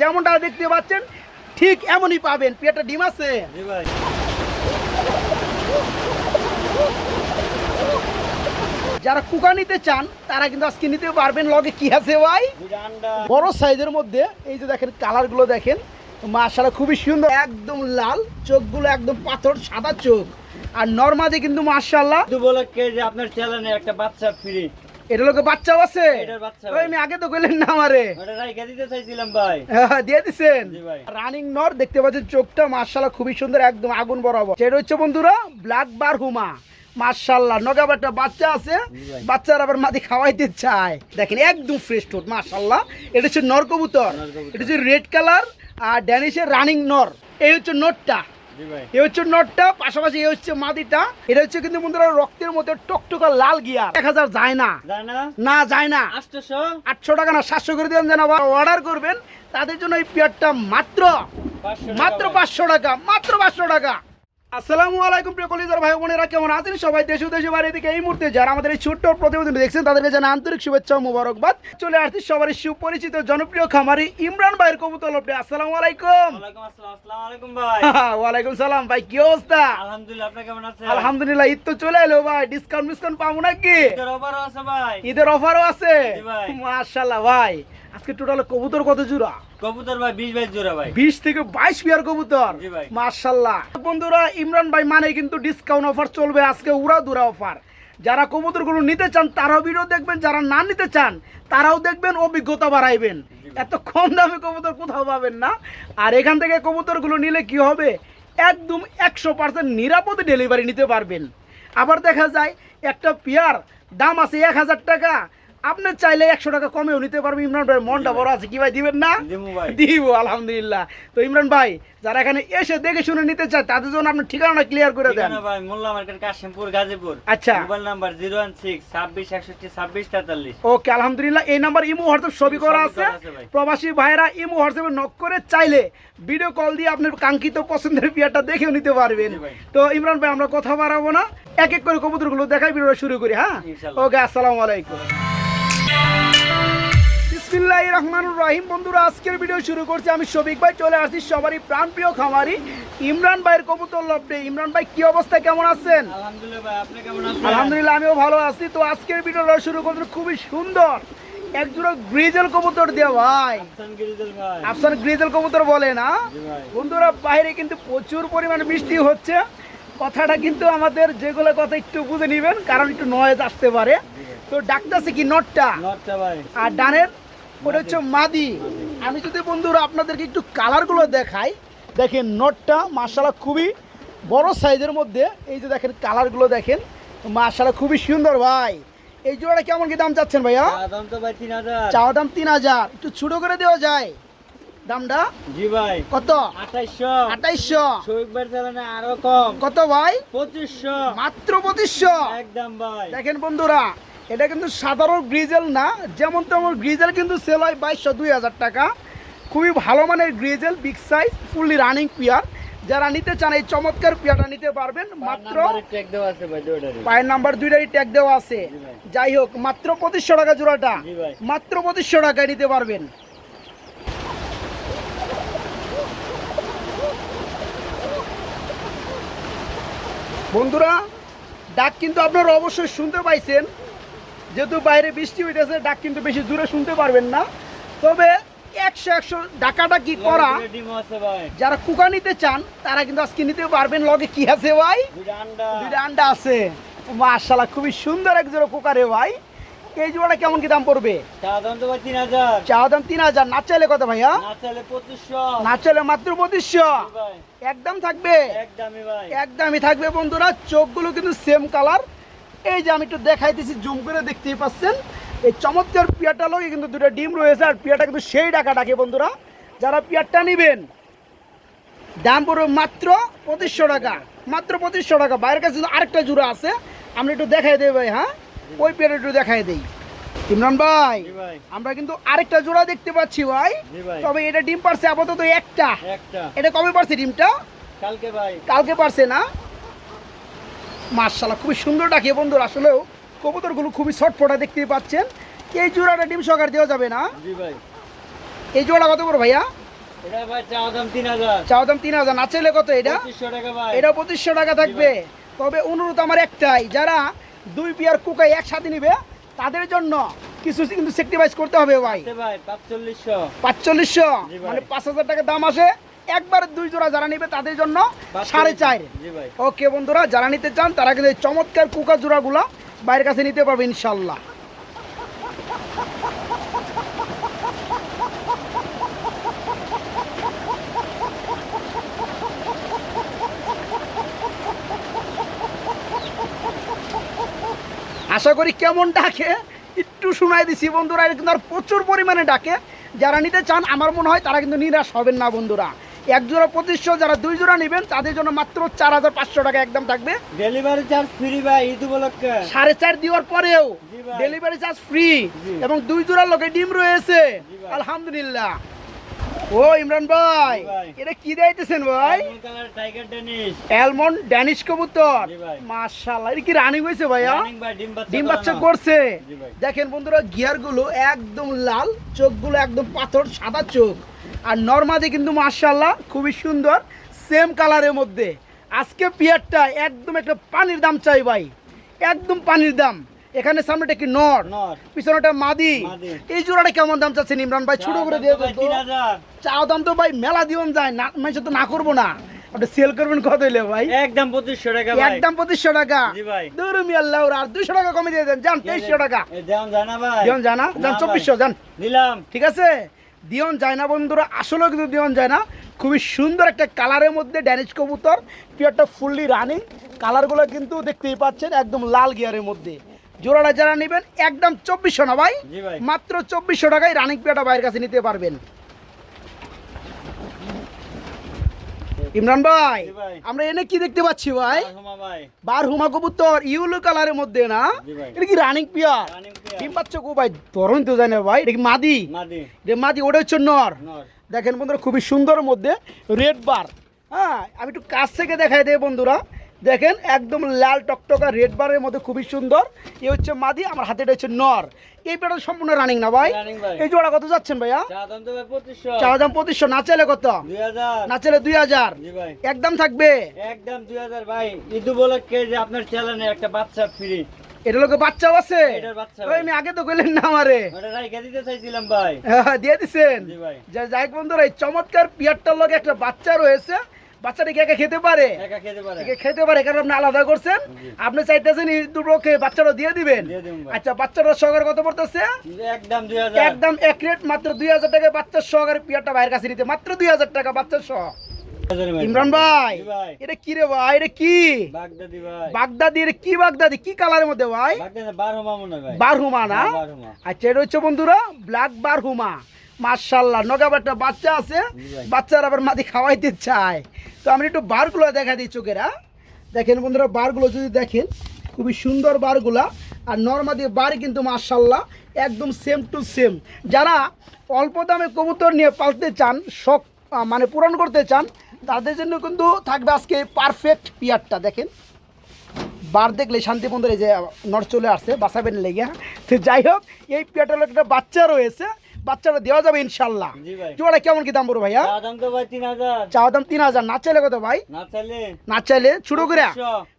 যেমনটা দেখতে পাচ্ছেন ঠিক এমনই পাবেন। পেয়ারটা ডিম আছে? ভাই যারা কুকা নিতে চান তারা কিন্তু আজকে নিতে পারবেন। লগে কি আছে ভাই? বড় সাইজের মধ্যে এই যে দেখেন কালারগুলো দেখেন মাশাআল্লাহ খুবই সুন্দর একদম লাল চোখগুলো একদম পাথর সাদা চোখ। আর নর্মাদি কিন্তু মাশাআল্লাহ। দু বলকে যে আপনার চ্যানেলে একটা বাচ্চা ফ্রি এটা লোকে বাচ্চাও আছে। ওই আমি আগে তো কইলেন না আমারে। দিতে চাইছিলাম ভাই। হ্যাঁ, দিয়ে দিছেন। রানিং নর দেখতে পাচ্ছেন চোখটা মার্শাল্লাহ খুবই সুন্দর একদম আগুন বরাবর। সেটা হচ্ছে বন্ধুরা ব্ল্যাক বার হুমা মার্শাল্লাহ নগে আবার একটা বাচ্চা আছে। বাচ্চারা আবার মাটি খাওয়াইতে চায়। দেখেন একদম ফ্রেশ টোট মার্শাল্লাহ এটা হচ্ছে নর কবুতর। এটা হচ্ছে রেড কালার আর ড্যানিশের রানিং নর। এই হচ্ছে নটটা এ হচ্ছে নটটা পাশাপাশি এ হচ্ছে মাদিটা। এটা হচ্ছে কিন্তু বন্ধুরা রক্তের মধ্যে টকটকা লাল গিয়া এক হাজার যায় না। না? যায় না। আটশো টাকা না সাতশো করে দেন যেন অর্ডার করবেন তাদের জন্য এই পেয়ারটা মাত্র। মাত্র পাঁচশো টাকা মাত্র পাঁচশো টাকা। আসসালামু আলাইকুম প্রিয় কলিজার ভাই বোনেরা কেমন আছেন সবাই? দেশ দেশে বাইরে থেকে এই মুহূর্তে যারা আমাদের এই ছোট্ট প্রতিবেদন দেখছেন তাদেরকে জানা আন্তরিক শুভেচ্ছা ও মুবারকবাদ। চলে আসছি সবারই সুপরিচিত জনপ্রিয় খামারি ইমরান ভাইয়ের কবুতর লোপটে। আসসালামু আলাইকুম। ওয়ালাইকুম আসসালাম ভাই। সালাম। ভাই কি অবস্থা? আলহামদুলিল্লাহ আপনি কেমন আছেন? আলহামদুলিল্লাহ ঈদ তো চলে এলো ভাই। ডিসকাউন্ট মিসকাউন্ট পাবো নাকি? ঈদের অফারও আছে ভাই। ঈদের অফারও আছে? জি ভাই। আজকে টোটাল কবুতর কত জোড়া? কবুতর ভাই বিশ বাইশ জোড়া ভাই। বিশ থেকে বাইশ পিয়ার কবুতর? জি ভাই। মার্শাল্লাহ বন্ধুরা ইমরান ভাই মানে কিন্তু ডিসকাউন্ট অফার চলবে আজকে উড়া দুরা অফার যারা কবুতরগুলো নিতে চান তারাও ভিডিও দেখবেন। যারা না নিতে চান তারাও দেখবেন অভিজ্ঞতা বাড়াইবেন। এত কম দামে কবুতর কোথাও পাবেন না। আর এখান থেকে কবুতরগুলো নিলে কি হবে? একদম একশো পার্সেন্ট নিরাপদে ডেলিভারি নিতে পারবেন। আবার দেখা যায় একটা পেয়ার দাম আছে এক হাজার টাকা। আপনি চাইলে একশো টাকা কমেও নিতে পারবেন ইমরান ভাই মনটা বড় আছে কি ভাই? দিবেন না? দিব আলহামদুলিল্লাহ। তো ইমরান ভাই যারা এখানে এসে দেখে শুনে নিতে চায় তাদের জন্য আপনার ঠিকানা ক্লিয়ার করে দেন। ভাই মোল্লা মার্কেট কাশিমপুর গাজীপুর। আচ্ছা। Mobile number zero one six ছাব্বিশ একষট্টি ছাব্বিশ তেতাল্লিশ। ওকে আলহামদুলিল্লাহ। এই নাম্বার ইমো হোয়াটসঅ্যাপ ছবি করা আছে। প্রবাসী ভাইরা ইমো হোয়াটসঅ্যাপে নক করে চাইলে ভিডিও কল দিয়ে আপনার কাঙ্ক্ষিত পছন্দের পিয়ারটা দেখেও নিতে পারবেন। তো ইমরান ভাই আমরা কথা বাড়াবো না। এক এক করে কবুতরগুলো দেখাই ভিডিওটা শুরু করি হ্যাঁ? ওকে আসসালামু আলাইকুম। বিসমিল্লাহ রহমানুর রহিম। বন্ধুরা আজকের ভিডিও শুরু করছি। আমি শফিক ভাই চলে আসছি সবারই প্রাণপ্রিয় খামারি ইমরান ভাইয়ের কবুতর লপটে। ইমরান ভাই কি অবস্থা? কেমন আছেন? আলহামদুলিল্লাহ আমিও ভালো আছি। তো আজকের ভিডিওটা শুরু করতে খুবই সুন্দর। একজোড়া গ্রিজেল কবুতর দিয়ে ভাই। আফসান গ্রিজেল কবুতর বলে না? বন্ধুরা বাইরে কিন্তু প্রচুর পরিমাণে বৃষ্টি হচ্ছে। কথাটা কিন্তু আমাদের যেগুলো কথা একটু বুঝে নেবেন কারণ একটু নয়েজ আসতে পারে। তো ডাকতেছে কি নটটা? নটটা ভাই। আর ডানের? ওটা হচ্ছে মাদি। আমি যদি বন্ধুরা আপনাদেরকে একটু কালারগুলো দেখাই দেখেন নটটা মার্শাল্লাহ খুবই বড় সাইজের মধ্যে। এই যে দেখেন কালারগুলো দেখেন মার্শাল্লাহ খুবই সুন্দর ভাই। এই জোড়াটা কেমন কি দাম চাচ্ছেন ভাইয়া? দাম তো ভাই তিন হাজার। চাওয়া দাম তিন হাজার। একটু ছোটো করে দেওয়া যায়। দামটা? জি ভাই। কত? আঠাইশশো। শহীদ ভাই চালানে আরও কম। কত ভাই? পঁচিশশো। মাত্র পঁচিশশো। একদম ভাই। দেখেন বন্ধুরা এটা কিন্তু সাধারণ গ্রিজেল না যেমন তেমন গ্রিজেল কিন্তু সেল হয় বাইশশো দুই হাজার টাকা। খুবই ভালো মানের grizzle big size fully running pair. যারা নিতে চান এই চমৎকার পিয়ারটা নিতে পারবেন। মাত্র পায়ের নাম্বার দুইটারই ট্যাগ দেওয়া আছে। যাই হোক মাত্র পঁচিশশো টাকা জোড়াটা। মাত্র পঁচিশশো টাকায় নিতে পারবেন। বন্ধুরা ডাক কিন্তু আপনারা অবশ্যই শুনতে পাইছেন। যেহেতু বাইরে বৃষ্টি হইতেছে ডাক কিন্তু বেশি দূরে শুনতে পারবেন না। তবে একশো একশো ডাকাটা কি করা? যারা কুকা নিতে চান তারা কিন্তু আজকে নিতে পারবেন। লগে কি আছে ভাই? দুইটা আন্ডা। আছে। মাশাল্লাহ খুবই সুন্দর এক জোড়া কুকারে ভাই। এই জোড়াটা কেমন কি দাম পড়বে? চা দাম তো ভাই তিন হাজার। চাওয়া দাম তিন হাজার। না চাইলে কত ভাইয়া পঁচিশশো। না চাইলে মাত্র পঁচিশশো। একদম থাকবে? একদমই থাকবে বন্ধুরা। চোখগুলো কিন্তু সেম কালার এই যে আমি একটু দেখাইতেছি জুম করে দেখতেই পাচ্ছেন। এই চমৎকার পিয়ারটা লগে কিন্তু দুটো ডিম রয়েছে আর পিয়ারটা কিন্তু সেই ডাকা ডাকে বন্ধুরা। যারা পিয়ারটা নেবেন দাম পড়বে মাত্র পঁচিশশো টাকা মাত্র পঁচিশশো টাকা। বাইরের কাছে আরেকটা জোড়া আছে আমরা একটু দেখাই দেই ভাই হ্যাঁ? ওই পিয়ারটা একটু দেখাই দেই। ইমরান ভাই আমরা কিন্তু আরেকটা জোড়া দেখতে পাচ্ছি ভাই। তবে এটা ডিম পারছে আপাতত একটা। একটা। এটা কবে পারছে ডিমটা? কালকে ভাই। কালকে পারছে না? মার্শাল্লাহ খুবই সুন্দর ডাকে বন্ধুরা। আসলেও কবুতরগুলো খুবই ছটফটা দেখতেই পাচ্ছেন। এই জোড়াটা ডিম সহকার দেওয়া যাবে না? এই জোড়া কত করে ভাইয়া? এটা চাওয়া দাম তিন হাজার। না চাইলে কত এটা? এটা পঁচিশশো টাকা থাকবে। তবে অনুরোধ আমার একটাই যারা দুই পেয়ার কুকাই একসাথে নিবে তাদের জন্য কিছু কিন্তু সেক্রিফাইস করতে হবে ভাই। পাঁচচল্লিশশো। মানে পাঁচ হাজার টাকা দাম আসে। একবার দুই জোড়া যারা নিবে তাদের জন্য সাড়ে চার। ওকে বন্ধুরা যারা নিতে চান তারা কিন্তু চমৎকার কুকা জোড়াগুলা বাইরের কাছে নিতে পারবে ইনশাল্লাহ। আশা করি কেমন ডাকে? একটু শোনাই দিছি বন্ধুরা এটা কিন্তু আর প্রচুর পরিমাণে ডাকে। যারা নিতে চান আমার মনে হয় তারা কিন্তু নিরাশ হবেন না বন্ধুরা। এক জোড়া পঁচিশশো যারা দুই জোড়া নেবেন তাদের জন্য মাত্র চার হাজার পাঁচশো টাকা একদম থাকবে। ডেলিভারি চার্জ ফ্রি ভাই ঈদ উপলক্ষে। সাড়ে চার দেওয়ার পরেও ডেলিভারি চার্জ ফ্রি এবং দুই জোড়ার লোকে ডিম রয়েছে। আলহামদুলিল্লাহ। ও ইমরান ভাই এটা কি দিতেছেন ভাই? অ্যালমন্ড ড্যানিশ কবুতর। মাশাআল্লাহ এটা কি রানিং হয়েছে ভাইয়া? ভাই ডিম বাচ্চা। করছে। দেখেন বন্ধুরা গিয়ারগুলো একদম লাল চোখগুলো একদম পাথর সাদা চোখ। আর নর্মাদি কিন্তু মাশাআল্লাহ খুবই সুন্দর সেম কালারের মধ্যে। আজকে পিয়ারটা একদম একটা পানির দাম চাই ভাই একদম পানির দাম। এখানে সামনেটা কি নর। পিছনেটা মাদি। এই জোড়াটা কেমন দাম চাচ্ছেন ইমরান ভাই? ছোট করে দিয়ে চাও দাম তো ভাই মেলা দিওন যায়। না মানুষ তো না করব না। ওটা সেল করবেন কত হইলে ভাই? একদম পঁচিশশো টাকা একদম পঁচিশশো টাকা। জি আল্লাহ আর দুইশো টাকা কমে দিয়ে দেন। যান তেইশশো টাকা। এ জানা ভাই। জানা। যান চব্বিশশো যান। নিলাম। ঠিক আছে? দিওন যায় না বন্ধুরা আসলেও কিন্তু দিওন যায় না। খুবই সুন্দর একটা কালারের মধ্যে ড্যানিশ কবুতর পিয়ারটা ফুললি রানিং। কালারগুলো কিন্তু দেখতেই পাচ্ছেন একদম লাল গিয়ারের মধ্যে। জোড়াটা যারা নেবেন একদম চব্বিশশো না ভাই? ভাই। মাত্র চব্বিশশো টাকায় রানিং পিয়ারটা বাইরের কাছে নিতে পারবেন। ইমরান ভাই আমরা এনে কি দেখতে পাচ্ছি ভাই? বার হুমা কবুতর ইউলো কালারের মধ্যে না? এটা কি রানিং পিয়ার। ডিম পাচ্ছ গো ভাই তরুণ তো জানে ভাই এটা কি মাদি? মাদি। যে মাদি ওটা হচ্ছে নর। নর। দেখেন বন্ধুরা খুবই সুন্দর মধ্যে রেড বার হ্যাঁ আমি একটু কাছ থেকে দেখাই দেয় বন্ধুরা। দেখেন একদম লাল টকটকা রেড বারের মধ্যে খুবই সুন্দর। এ হচ্ছে মাদি আমার হাতে এটা হচ্ছে নর। এই পেটা সম্পূর্ণ রানিং না ভাই? এই জোড়া কত যাচ্ছেন ভাইয়া? চা দাম পঁচিশশো। না চাইলে কত? না চাইলে দুই হাজার। একদম থাকবে? একদম দুই হাজার ভাই। ঈদ উপলক্ষে যে আপনার চ্যানেলে একটা বাচ্চা ফ্রি এটা লোকে বাচ্চাও আছে। আমি আগে তো কইলেন না আমারে। ভাই। হ্যাঁ, দিয়ে দিছেন। যাই বন্ধুরা এই চমৎকার পিয়ারটার লগে একটা বাচ্চা রয়েছে। বাচ্চাটা কি একা খেতে পারে? একা খেতে পারে। খেতে পারে কারণ আপনি আলাদা করছেন। আপনি চাইতেছেন দুটোকে বাচ্চাটা দিয়ে দিবেন। আচ্ছা বাচ্চাটা সহকারে কত পড়তেছে? একদম এক রেট মাত্র দুই হাজার টাকা বাচ্চার সহকারে পিয়ারটা বাইরের কাছে নিতে। মাত্র দুই হাজার টাকা বাচ্চার সহ। ইমরান ভাই এটা কি রে ভাই? এটা কি? বাগদাদি ভাই। বাগদাদি এটা কি বাগদাদি? কি কালারের মধ্যে ভাই? বারহুমা না? হ্যাঁ, আচ্ছা এটা হচ্ছে বন্ধুরা ব্ল্যাক বারহুমা। মার্শাল্লাহ নগাব একটা বাচ্চা আছে। বাচ্চারা আবার মাটি খাওয়াইতে চায়। তো আমি একটু বারগুলো দেখা দিই চোখেরা দেখেন বন্ধুরা বারগুলো যদি দেখেন খুবই সুন্দর বারগুলা। আর নর্মাদি বার কিন্তু মার্শাল্লাহ একদম সেম টু সেম যারা অল্প দামে কবুতর নিয়ে পালতে চান শখ মানে পূরণ করতে চান তাদের জন্য কিন্তু থাকবে আজকে পারফেক্ট পিয়ারটা দেখেন। বার দেখলে শান্তি বন্ধুর এই যে নড় চলে আসছে বাঁচাবেন লেগে তো যাই হোক এই পেট্রোল একটা বাচ্চা রয়েছে। বাচ্চাটা দেওয়া যাবে ইনশাল্লাহ জোড়া কেমন কি দাম পড়ো ভাইয়া? চা দাম তিন হাজার। চাওয়া দাম তিন হাজার। না চাইলে কত ভাই? না চাইলে। ছোটো করে?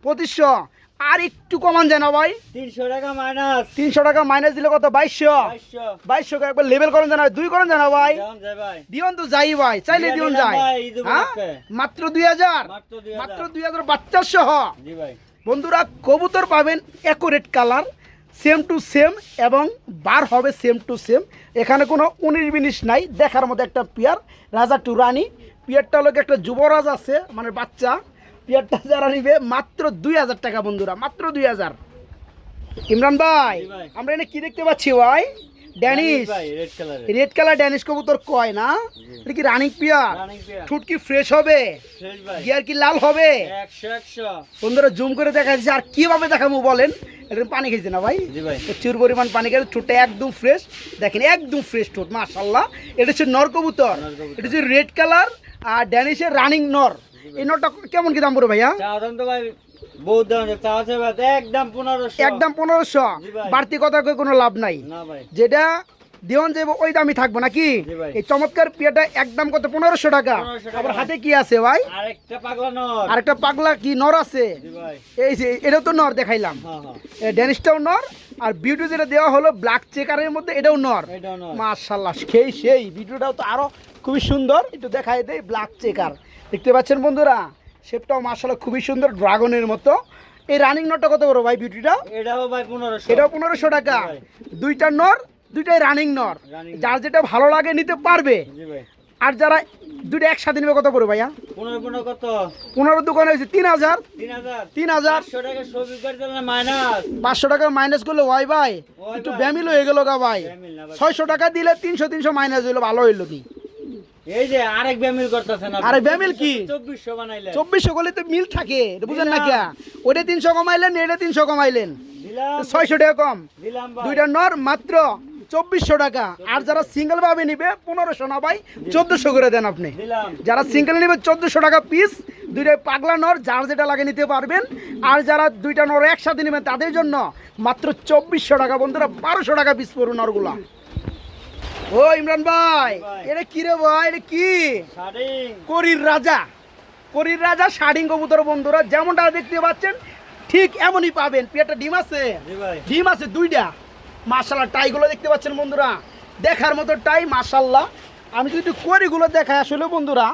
পঁচিশশো। আর একটু কমান যায় না ভাই? তিনশো টাকা মাইনাস তিনশো টাকা মাইনাস দিলে কত? বাইশশো। বাইশশো। একবার লেভেল করেন জানা দুই করেন জানা ভাই? দিওন তো যাই ভাই। চাইলে দিওন যায়। হ্যাঁ? মাত্র দুই হাজার। মাত্র দুই হাজার। দুই বাচ্চার সহ। বন্ধুরা কবুতর পাবেন accurate colour same to same এবং বার হবে সেম টু সেম। এখানে কোনো উনিশ বিনিশ নাই দেখার মতো একটা পিয়ার। রাজা টু রানী। পিয়ারটা লোক একটা যুবরাজ আছে মানে বাচ্চা। পিয়ারটা যারা নিবে মাত্র দুই হাজার টাকা বন্ধুরা মাত্র দুই হাজার। ইমরান ভাই। আমরা এনে কি দেখতে পাচ্ছি ভাই? ড্যানিশ। রেড কালার ড্যানিশ কবুতর কয় না? এটা কি রানিং পিয়ার? রানিং ঠুট কি ফ্রেশ হবে? গিয়ার কি লাল হবে? বন্ধুরা জুম করে দেখা যাচ্ছে আর কীভাবে দেখাবো বলেন? এটা পানি খেয়েছে না ভাই? জি ভাই। প্রচুর পরিমাণ পানি খেয়েছে ঠোঁটটা একদম ফ্রেশ দেখেন একদম ফ্রেশ ঠোঁট মাশাল্লাহ এটা হচ্ছে নর কবুতর। নরকবুতর। এটা হচ্ছে রেড কালার আর ড্যানিশের রানিং নর। এই নরটা কেমন কি দাম পড়বে ভাইয়া? দাম তো ভাই বহুত দাম চা আছে একদম পনেরোশো। একদম পনেরোশো। বাড়তি কথা কোনো লাভ নাই। যেটা দেওয়ান যাব ওই দামই থাকব নাকি? এই চমৎকার পিয়াটা একদম কত? পনেরোশো টাকা। 1500 আবার হাতে কি আছে ভাই? আরেকটা পাগলা পাগলা কি নর আছে? এই যে এটাও তো নর দেখাইলাম। হ্যাঁ হ্যাঁ। এই ড্যানিশটাও নর আর বিউটি যেটা দেওয়া হলো ব্ল্যাক চেকারের মধ্যে এটাও নর। মাশাল্লাহ সেই সেই। ভিডিওটাও তো আরও খুবই সুন্দর। একটু দেখাই দেয় ব্ল্যাক চেকার। দেখতে পাচ্ছেন বন্ধুরা শেপটাও মাশাল্লাহ খুবই সুন্দর ড্রাগনের মতো। এই রানিং নটটা কত বড় ভাই বিউটিটা? এটাও ভাই পনেরোশো। এটাও পনেরোশো টাকা। দুইটা নর দুইটাই রানিং নর যার যেটা ভালো লাগে নিতে পারবে। আর যারা দুইটা একসাথে নেবে কত পড়বে ভাইয়া? পনেরো পনেরো কত? পনেরো দোকানে হয়েছে তিন হাজার। তিন হাজার? পাঁচশো টাকা মাইনাস করলে ওয়াই ভাই। একটু ব্যামিল হয়ে গেল গা ভাই। ছয়শো টাকা দিলে তিনশো তিনশো মাইনাস হইল ভালো হইল কি? এই যে আরেক ব্যামিল করতেছেন আরেক ব্যামিল কি? বানাইলেন। করলে তো মিল থাকে বুঝেন না। কে ওটা কমাইলেন এটা তিনশো কমাইলেন। দিলাম। ছয়শো টাকা কম। দুইটা নর মাত্র চব্বিশশো টাকা। আর যারা সিঙ্গেল ভাবে নিবে পনেরোশো না ভাই চোদ্দশো করে দেন আপনি। যারা সিঙ্গেল নিবে চোদ্দশো টাকা পিস দুইটা পাগলা নর যার যেটা লাগে নিতে পারবেন। আর যারা দুইটা নর একসাথে নেবেন তাদের জন্য মাত্র চব্বিশশো টাকা। বন্ধুরা বারোশো টাকা পিস পড়ুন নরগুলা। ও ইমরান ভাই। এটা কি রে ভাই এটা কি? করির রাজা। করির রাজা শাড়িং কবুতর বন্ধুরা যেমনটা দেখতে পাচ্ছেন ঠিক এমনই পাবেন। পেটটা ডিম আছে? ডিম আছে দুইটা। মাশাল্লাহ টাইগুলো দেখতে পাচ্ছেন বন্ধুরা। দেখার মতো টাই মাশাল্লাহ আমি যদি একটু করিগুলো দেখাই আসলে বন্ধুরা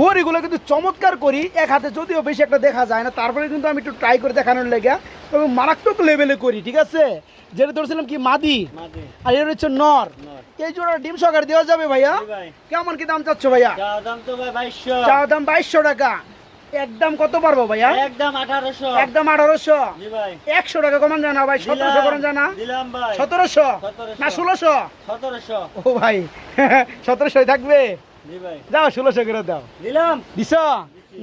করিগুলো কিন্তু চমৎকার করি এক হাতে যদিও বেশি একটা দেখা যায় না তারপরে কিন্তু আমি একটু ট্রাই করে দেখানোর লেগে এবং মারাত্মক লেভেলে করি ঠিক আছে? যেটা ধরছিলাম কি মাদি? আর এর হচ্ছে নর। এই জোড়া ডিম সহকারে দেওয়া যাবে ভাইয়া? কেমন কি দাম চাচ্ছ ভাইয়া? চা দাম তো ভাই বাইশশো। চা দাম বাইশশো টাকা। একদম কত পারব ভাইয়া? একদম আঠারোশো। একদম আঠারোশো। একশো টাকা কমান জানা ভাই সতেরোশো করেন জানা সতেরোশো? না ষোলোশো? সতেরোশো। ও ভাই সতেরোশোই থাকবে? যাও ষোলোশো করে দাও। দিলাম। দিছ?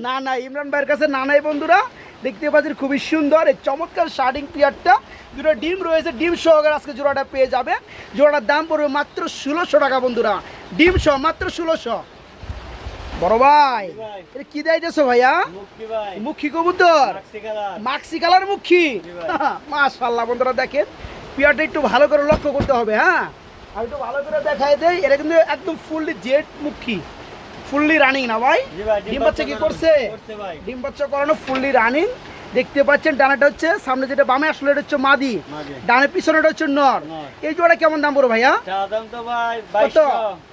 না না ইমরান ভাইয়ের কাছে না নাই বন্ধুরা। দেখতে পাচ্ছেন খুবই সুন্দর এই চমৎকার শার্টিং পিয়ারটা দুটো ডিম রয়েছে ডিম সহকারে আজকে জোড়াটা পেয়ে যাবে। জোড়াটার দাম পড়বে মাত্র ষোলোশো টাকা বন্ধুরা। ডিম সহ মাত্র ষোলোশো। বড় ভাই। এটা কি দিয়েছ ভাইয়া? মুখী কবুতর? Maxi colour. মুখী। মাশাল্লাহ বন্ধুরা দেখেন পিয়ারটা একটু ভালো করে লক্ষ্য করতে হবে হ্যাঁ? আমি একটু ভালো করে দেখাই দেই এটা কিন্তু একদম ফুললি জেট মুখী। ফুললি রানিং না ভাই? ডিম বাচ্চা কি করছে? ডিম বাচ্চা করানো ফুললি রানিং। দেখতে পাচ্ছেন ডানাটা হচ্ছে সামনে যেটা বামে আসলে এটা হচ্ছে মাদি। মাঝে ডানে পিছনেটা হচ্ছে নর। নর। এই জোড়া কেমন দাম পড়ো ভাইয়া? চা দাম তো ভাই কত?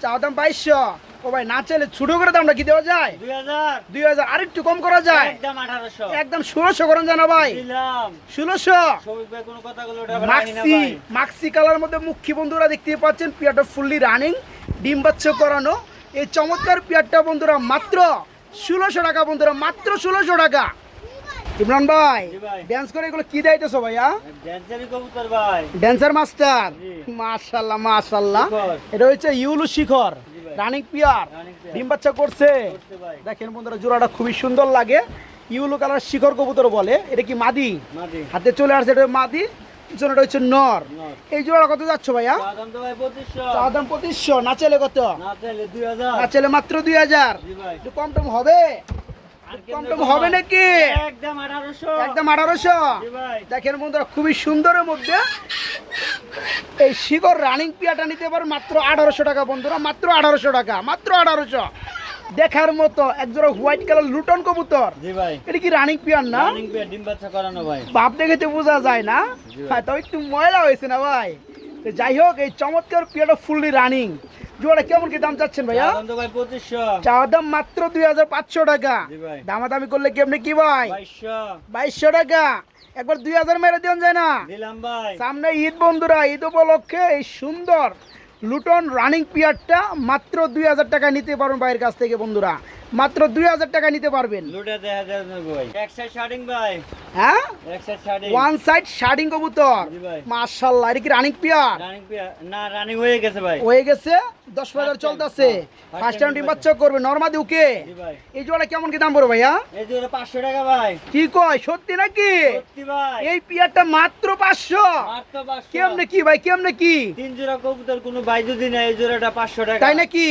চা দাম বাইশশো। ও ভাই না চাইলে ছোট করে দামটা কি দেওয়া যায়? দুই হাজার। কম করা যায়? একদম ষোলোশো করেন জানা ভাই। ষোলোশো। মাক্সি মাক্সি কালার মধ্যে মুখ্য বন্ধুরা দেখতে পাচ্ছেন পিয়ারটা ফুললি রানিং ডিম বাচ্চা করানো। এই চমৎকার পিয়ারটা বন্ধুরা মাত্র ষোলোশো টাকা বন্ধুরা মাত্র ষোলোশো টাকা। ইমরান ভাই ড্যান্স করে এগুলো কি দিতেছো ভাইয়া? ড্যান্সারি মাস্টার। মাশাল্লাহ মাশাল্লাহ। এটা হচ্ছে ইউলু শিখর। Running peer. ডিম বাচ্চা করছে। দেখেন বন্ধুরা জোড়াটা খুবই সুন্দর লাগে। ইউলো কালার শিখর কবুতর বলে। এটা কি মাদি? হাতে চলে আসছে এটা মাদি। হচ্ছে নর। এই জোড়াটা কত যাচ্ছ ভাইয়া? দাম পঁচিশশো। না চলে কত? না চলে মাত্র দুই হাজার। কম টম হবে। কম টম হবে নাকি? একদম আঠারোশো। একদম আঠারোশো? দেখেন বন্ধুরা খুবই সুন্দরের মধ্যে এই শিকড় রানিং পিয়াটা নিতে পারো মাত্র আঠারোশো টাকা বন্ধুরা মাত্র আঠারোশো টাকা মাত্র আঠারোশো। দেখার মতো একজোড়া হোয়াইট কালার লুটন কবুতর। জি ভাই এটা কি রানিং পিয়ার না? রানিং পেয়ার ডিম বাচ্চা করানো ভাই। বাপ দেখে তো বোঝা যায় না। হ্যাঁ তবে একটু ময়লা হয়েছে না ভাই? যাই হোক এই চমৎকার পিয়াটা ফুললি রানিং জোড়া কেমন কি দাম চাচ্ছেন ভাইয়া? চা দাম মাত্র দুই হাজার পাঁচশো টাকা। জি ভাই। দামাদামি করলে আপনি কি ভাই? বাইশশো। টাকা। একবার দুই হাজার মেরে দেওয়া যায় না। সামনে ঈদ বন্ধুরা ঈদ উপলক্ষে এই সুন্দর লুটন রানিং পিয়ারটা মাত্র দুই হাজার টাকা নিতে পারবেন ভাইয়ের কাছ থেকে বন্ধুরা। মাত্র দুই হাজার টাকা নিতে পারবেন। হ্যাঁ? এক side shirting one side shirting কবুতর। মার্শাল্লাহ এটা কি রানিং পিয়ার না রানিং হয়ে গেছে ভাই। হয়ে গেছে দশ বাজার চলতেছে। হ্যাঁ, ফার্স্ট টাইম ডিম বাচ্চা করবে নর্মাদি ওকে এই জোড়া কেমন কি দাম পড়বে ভাইয়া? এই যে পাঁচশো টাকা ভাই। কি কয় সত্যি নাকি? এই পিয়ারটা মাত্র পাঁচশো। কেমনে কি ভাই কেমনে কি? তিন জোড়া কবুতর কোনো ভাই যদি না এই জোড়াটা পাঁচশো টাকা। তাই নাকি?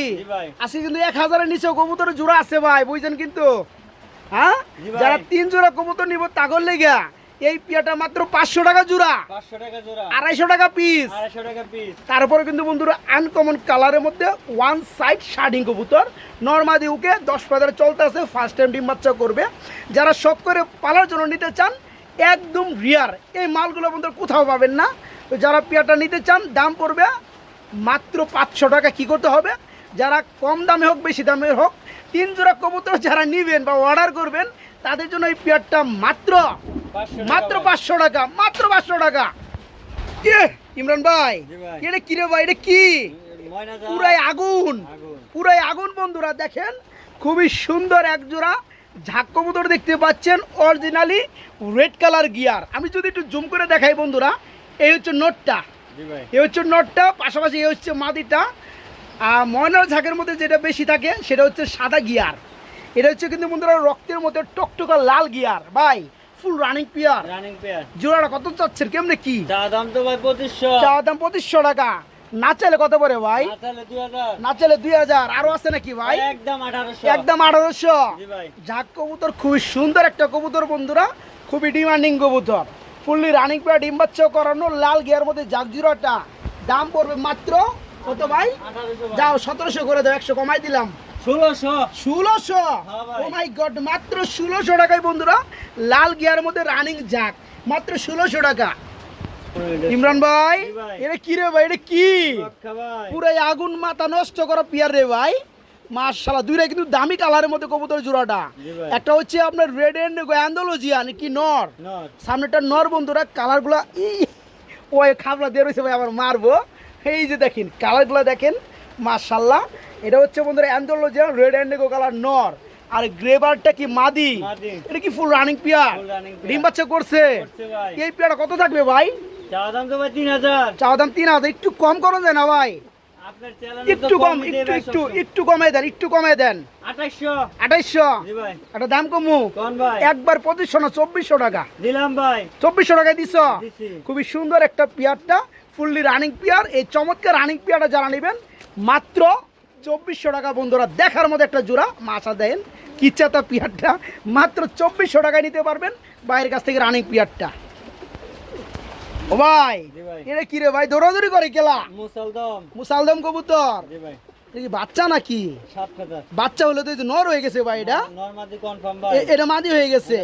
আজকে কিন্তু এক হাজারের নিচেও কবুতরের জোড়া আছে ভাই বুঝছেন কিন্তু? হ্যাঁ? যারা তিন জোড়া কবুতর নিব তাগর লেগা এই পিয়াটা মাত্র পাঁচশো টাকা জোড়া। আড়াইশো টাকা পিস তারপরে কিন্তু বন্ধুরা আনকমন কালারের মধ্যে ওয়ান সাইড শার্ডিং কবুতর। নর্মাদি উকে দশ পাতারে চলতে আছে ফার্স্ট টাইম ডিম বাচ্চা করবে। যারা শখ করে পালার জন্য নিতে চান একদম রিয়ার এই মালগুলো বন্ধুরা কোথাও পাবেন না। তো যারা পেয়ারটা নিতে চান দাম পড়বে মাত্র পাঁচশো টাকা। কি করতে হবে? যারা কম দামে হোক বেশি দামে হোক তিন জোড়া কবুতর যারা নিবেন বা অর্ডার করবেন তাদের জন্য এই পেয়ারটা মাত্র মাত্র পাঁচশো টাকা মাত্র পাঁচশো টাকা। ইয়ে ইমরান ভাই এটা কি রে ভাই এটা কি? পুরাই আগুন। পুরাই আগুন বন্ধুরা দেখেন খুবই সুন্দর এক জোড়া ঝাক কবুতর দেখতে পাচ্ছেন অরিজিনালি রেড কালার গিয়ার আমি যদি একটু জুম করে দেখাই বন্ধুরা এই হচ্ছে নোটটা। এই হচ্ছে নোটটা পাশাপাশি এই হচ্ছে মাদিটা। ময়নার ঝাঁকের মধ্যে যেটা বেশি থাকে সেটা হচ্ছে সাদা গিয়ার। এটা হচ্ছে কিন্তু বন্ধুরা রক্তের মধ্যে টকটকা লাল গিয়ার। ভাই full running pair running pair জোড়াটা কত চাচ্ছেন? কেমনে কি? চা দাম তো ভাই পঁচিশশো। চাওয়া দাম পঁচিশশো টাকা। না চাইলে কত পরে ভাই? না দুই হাজার। চাইলে দুই হাজার। আরও আছে নাকি ভাই? একদম আঠারোশো। একদম আঠারোশো। ঝাঁক কবুতর খুবই সুন্দর একটা কবুতর বন্ধুরা। খুবই ডিমান্ডিং কবুতর। ফুললি রানিং পেয়ার ডিম বাচ্চা করানো লাল গিয়ার মধ্যে জাগ জিরোটা দাম পড়বে মাত্র কত ভাই? যাও সতেরোশো করে দাও একশো কমাই দিলাম। ষোলোশো। ও মাই গড মাত্র ষোলোশো টাকায় বন্ধুরা লাল গিয়ার মধ্যে রানিং জাক মাত্র ষোলোশো টাকা। ইমরান ভাই এটা কি রে ভাই এটা কি? ভাই। আগুন মাথা নষ্ট করা পিয়ার রে ভাই। মার্শাল্লাহ দুইটা কিন্তু দামি কালারের মধ্যে কবুতর জোড়াটা। একটা হচ্ছে আপনার রেড এন্ড অ্যান্ডোলজিয়ান কি নর? সামনেটা নর বন্ধুরা কালারগুলো ওই খাবলা দিয়ে রয়েছে ভাই আবার মারবো। এই যে দেখেন কালারগুলো দেখেন মার্শাল্লাহ এটা হচ্ছে বন্ধুরা অ্যান্ডোলজিয়ান রেড এন্ড কালার নর। আর গ্রেবারটা কি মাদি। এটা কি ফুল রানিং পিয়ার। ডিম বাচ্চা করছে? এই পেয়ারটা কত থাকবে ভাই? চা দাম তো ভাই তিন হাজার। চাওয়া দাম তিন হাজার। একটু কম করো যায় না ভাই? একটু কম একটু একটু একটু কমে দেন একটু কমে দেন। আঠাশশো আঠাইশশো? একটা দাম কমু? একবার পঁচিশশো না চব্বিশশো টাকা। দিলাম ভাই। চব্বিশশো টাকায় দিছ। খুবই সুন্দর একটা পিয়ারটা। Fully running pair. এই চমৎকার রানিং পেয়ারটা যারা নেবেন মাত্র চব্বিশশো টাকা বন্ধুরা দেখার মতো একটা জোড়া মাছা দেন কিচ্ছাতা পিয়ারটা মাত্র চব্বিশশো টাকায় নিতে পারবেন বাইরের কাছ থেকে রানিং পিয়ারটা। ও ভাই। এটা কি রে ভাই দৌড়াদৌড়ি করে কেলা মুসালদম। মুসালদম কবুতর। ভাই। বাচ্চা নাকি? বাচ্চা হলে তো এই যে নর হয়ে গেছে ভাই এটা? এটা মাদি হয়ে গেছে?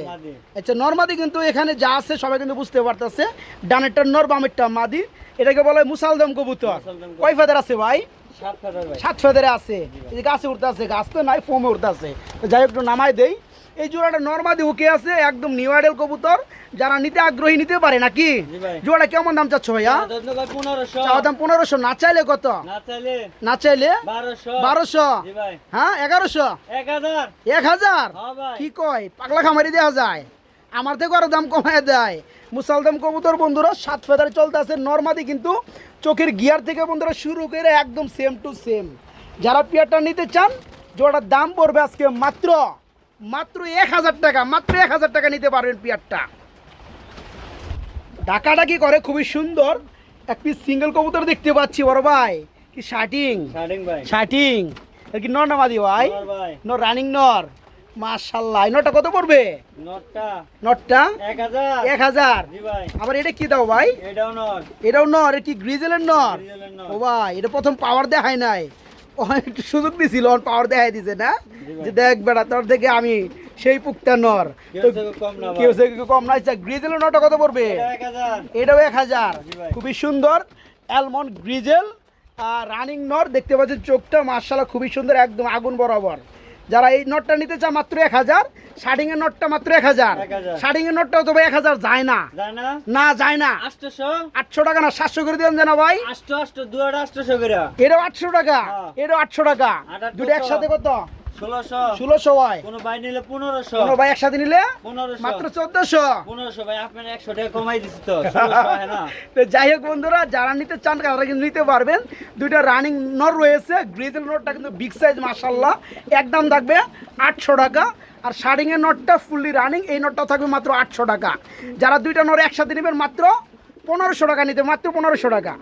আচ্ছা নর্মাদি কিন্তু এখানে যা আছে সবাই কিন্তু বুঝতে পারতেছে। ডানেরটা নর বামেরটা মাদি। এটাকে বলা হয় মুসালদম কবুতর। কয় ফেদার আছে ভাই? সাত হাজার ভাই। সাত ফেদারে আছে। এই যে গাছে উঠতে আছে গাছ তো নাই ফোমে উঠতে আছে যাই হোক একটু নামাই দেই। এই জোড়াটা নর্মাদি উকে আছে একদম নিউ আইডেল কবুতর। যারা নিতে আগ্রহী নিতে পারে নাকি? জোড়াটা কেমন দাম চাচ্ছ ভাইয়া? চা দাম পনেরোশো। চাওয়া দাম পনেরোশো না চাইলে কত? না চাইলে বারোশো। হ্যাঁ এগারোশো? এক হাজার। কি কয়? পাগলা খামারি দেওয়া যায়। আমার থেকে আরও দাম কমায় দেয়। মুসালদাম কবুতর বন্ধুরা সাত ফেদারে চলতে আছে নর্মাদি কিন্তু চোখের গিয়ার থেকে বন্ধুরা শুরু করে একদম সেম টু সেম যারা পিয়ারটা নিতে চান জোড়াটার দাম পড়বে আজকে মাত্র মাত্র এক হাজার টাকা মাত্র এক হাজার টাকা নিতে পারবেন পিয়ারটা। ডাকাডাকি করে খুবই সুন্দর। এক পিস সিঙ্গেল কবুতর দেখতে পাচ্ছি বড় ভাই। কি শার্টিং শার্টিং এর কি নর নামাদি ভাই? নর নর রানিং নর। মাশাল্লাহ নটটা কত পড়বে? নটটা এক হাজার। আবার এটা কি দাও ভাই? এটাও নট এটাও নর এটা কি গ্রিজেলের নর? ও ভাই এটা প্রথম পাওয়ার দেখায় নাই। একটু সুযোগ দিছিল পাওয়ার দেখাই দিছে না? যে দেখ বেড়া তোর থেকে আমি সেই পুক্তা নর। কেউ কম না গ্রিজেল আচ্ছা গ্রিজেলের নটটা কত পড়বে? এটাও এক হাজার। খুবই সুন্দর। অ্যালমন্ড গ্রিজেল আর রানিং নর দেখতে পাচ্ছেন চোখটা মার্শাল খুবই সুন্দর একদম আগুন বরাবর। যারা এই নোটটা নিতে চায় মাত্র এক হাজার শার্টিং এর নোটটা মাত্র এক হাজার। 1000 শার্টিং এর নটটাও তো ভাই এক হাজার যায় না। না? যায় না। আটশো টাকা না সাতশো করে দেন জানা ভাই। আটশো আটশো দুয়াটা আটশো করে। এটাও আটশো টাকা হ্যাঁ। এটাও আটশো টাকা। দুটো একসাথে কত? ষোলোশো। ষোলোশো কোনো ভাই নিলে পনেরোশো। কোনো ভাই একসাথে নিলে পনেরোশো। মাত্র চোদ্দশো। পনেরোশো ভাই আপনার একশো টাকা কমাই দিচ্ছি তো ষোলোশো না। তো যাই হোক বন্ধুরা যারা নিতে চান তারা কিন্তু নিতে পারবেন। দুইটা রানিং নর রয়েছে গ্রিজেল নটটা কিন্তু বিগ সাইজ মাসাল্লাহ একদম থাকবে আটশো টাকা। আর শার্টিংয়ের নটটা ফুললি রানিং এই নটটাও থাকবে মাত্র আটশো টাকা। যারা দুইটা নর একসাথে নেবেন মাত্র পনেরোশো টাকা নিতে মাত্র পনেরোশো টাকা।